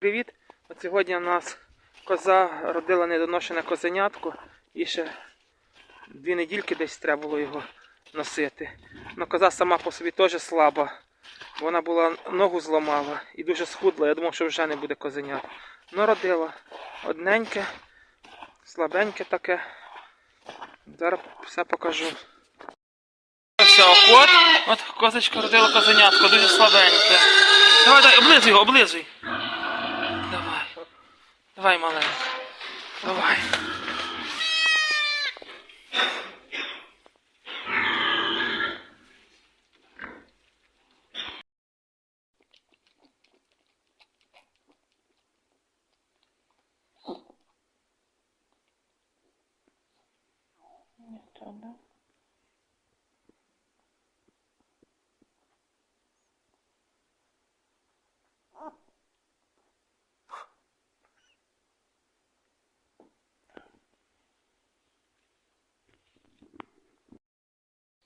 Привіт! От сьогодні у нас коза родила недоношене козенятко і ще дві недільки десь треба було його носити. Но коза сама по собі теж слаба. Вона була ногу зламала і дуже схудла. Я думав, що вже не буде козенят. Но родила одненьке, слабеньке таке. Зараз все покажу. Ось охот. От козочка родила козенятко, дуже слабеньке. Давай, давай, облизуй його, облизуй. Давай. Давай, маленька. Давай.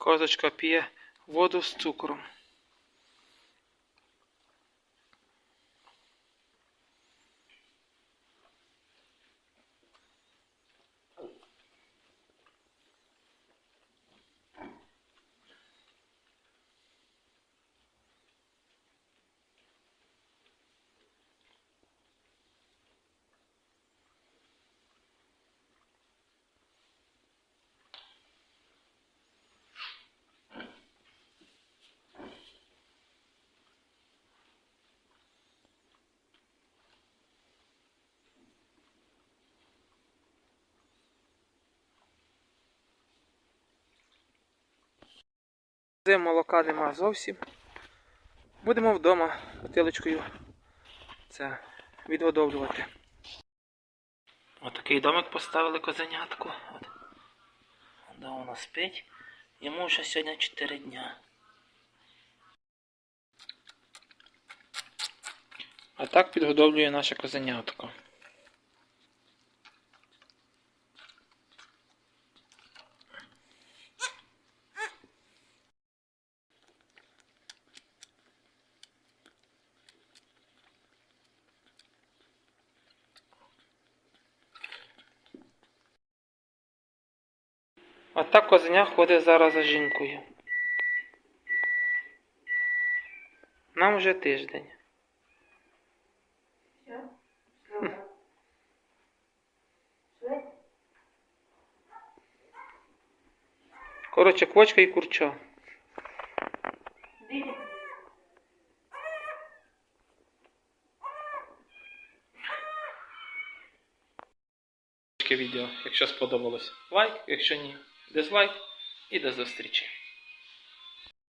Козочка п'є воду з цукром. З молока нема зовсім. Будемо вдома бутилочкою це відгодовлювати. Отакий домик поставили козенятку. От. Де воно спить. Йому вже сьогодні 4 дня. А так підгодовлює наше козенятко. А козеня ходить зараз за жінкою. Нам вже тиждень. Коротше, квочка і курча. відео, якщо сподобалось. Лайк, якщо ні, дизлайк і до зустрічі.